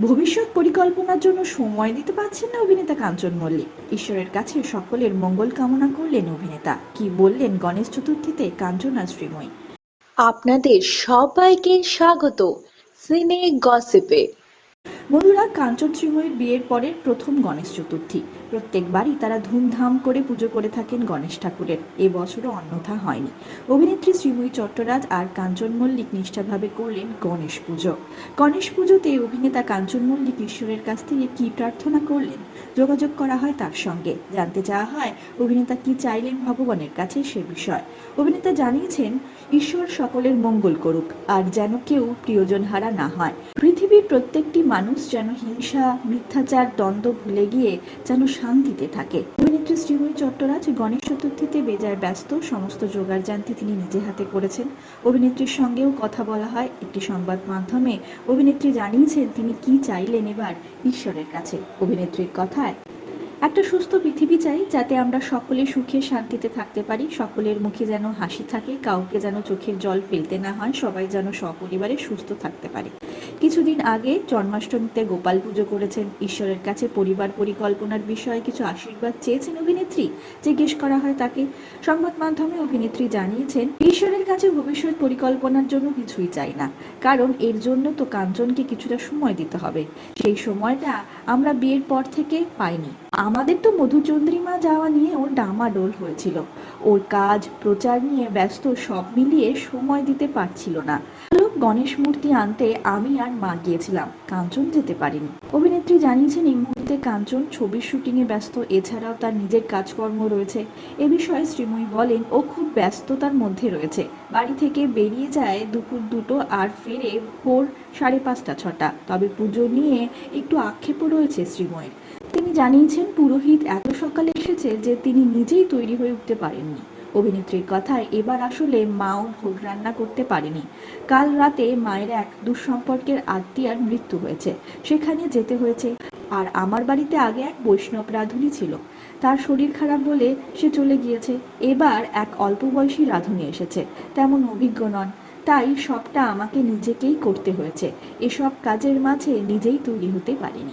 ভবিষ্যৎ পরিকল্পনার জন্য সময় দিতে পারছেন না অভিনেতা কাঞ্চন মল্লিক। ঈশ্বরের কাছে সকলের মঙ্গল কামনা করলেন অভিনেতা। কি বললেন গণেশ চতুর্থীতে কাঞ্চনা শ্রীময়ী? আপনাদের সবাইকে স্বাগত। সিনে গসিপে। বন্ধুরা কাঞ্চন শ্রীময়ীর বিয়ের পরের প্রথম গণেশ চতুর্থী। প্রত্যেকবারই তারা ধুমধাম করে পুজো করে থাকেন গণেশ ঠাকুরের। এবছরও অন্যথা হয়নি। অভিনেত্রী শ্রীময়ী চট্টরাজ আর কাঞ্চন মল্লিক নিষ্ঠাভাবে করলেন গণেশ পুজো। গণেশ পুজোতে অভিনেতা কাঞ্চন মল্লিক ঈশ্বরের কাছ থেকে কী প্রার্থনা করলেন? যোগাযোগ করা হয় তার সঙ্গে। জানতে চাওয়া হয়, অভিনেতা কি চাইলেন ভগবানের কাছে সে বিষয়। অভিনেতা জানিয়েছেন, ঈশ্বর সকলের মঙ্গল করুক, আর যেন কেউ প্রিয়জন হারা না হয়। পৃথিবীর প্রত্যেকটি মানুষ যেন হিংসা, মিথ্যাচার, দ্বন্দ্ব ভুলে গিয়ে যেন শান্তিতে থাকে। অভিনেত্রী শ্রীময়ী চট্টরাজ গণেশ চতুর্থীতে বেজায় ব্যস্ত, সমস্ত জোগাড় জানতে তিনি নিজে হাতে করেছেন। অভিনেত্রীর সঙ্গেও কথা বলা হয়। একটি সংবাদ মাধ্যমে অভিনেত্রী জানিয়েছেন, তিনি কি চাইলেন এবার ঈশ্বরের কাছে। অভিনেত্রীর কথায় একটা সুস্থ পৃথিবী চাই যাতে আমরা সকলে সুখে শান্তিতে থাকতে পারি, সকলের মুখে যেন হাসি থাকে, কাউকে যেন চোখের জল ফেলতে না হয়, সবাই যেন সপরিবারে সুস্থ থাকতে পারে। কিছুদিন আগে জন্মাষ্টমীতে গোপাল পুজো করেছেন ঈশ্বরের কাছে পরিবার পরিকল্পনার বিষয়ে কিছু আশীর্বাদ চেয়েছেন অভিনেত্রী। জিজ্ঞেস করা হয় তাকে, সংবাদ মাধ্যমে অভিনেত্রী জানিয়েছেন, ঈশ্বরের কাছে ভবিষ্যৎ পরিকল্পনার জন্য কিছুই চাই না, কারণ এর জন্য তো কাঞ্চনকে কিছুটা সময় দিতে হবে। সেই সময়টা আমরা বিয়ের পর থেকে পাইনি। আমাদের তো মধুচন্দ্রিমা যাওয়া নিয়ে ওর ডামাডোল হয়েছিল। ওর কাজ, প্রচার নিয়ে ব্যস্ত সব মিলিয়ে সময় দিতে পারছিল না। গণেশ মূর্তি আনতে আমি আর মা গিয়েছিলাম। কাঞ্চন যেতে পারিনি। অভিনেত্রী জানিয়েছেন, এই মুহূর্তে কাঞ্চন ছবির শুটিংয়ে ব্যস্ত। এছাড়াও তার নিজের কাজকর্ম রয়েছে। এ বিষয়ে শ্রীময়ী বলেন, ও খুব ব্যস্ততার মধ্যে রয়েছে। বাড়ি থেকে বেরিয়ে যায় দুপুর দুটো আর ফেরে ভোর সাড়ে পাঁচটা, ছটা। তবে পুজো নিয়ে একটু আক্ষেপও রয়েছে শ্রীময়ের। তিনি জানিয়েছেন, পুরোহিত এত সকালে এসেছে যে তিনি নিজেই তৈরি হয়ে উঠতে পারেননি। অভিনেত্রীর কথায় এবার আসলে মাও ভোগ রান্না করতে পারেনি। কাল রাতে মায়ের এক দুঃসম্পর্কের আত্মীয়ার মৃত্যু হয়েছে। সেখানে যেতে হয়েছে। আর আমার বাড়িতে আগে এক বৈষ্ণব রাঁধুনি ছিল। তার শরীর খারাপ বলে সে চলে গিয়েছে। এবার এক অল্প বয়সী রাঁধুনি এসেছে। তেমন অভিজ্ঞ নন। তাই সবটা আমাকে নিজেকেই করতে হয়েছে। এসব কাজের মাঝে নিজেই তৈরি হতে পারিনি।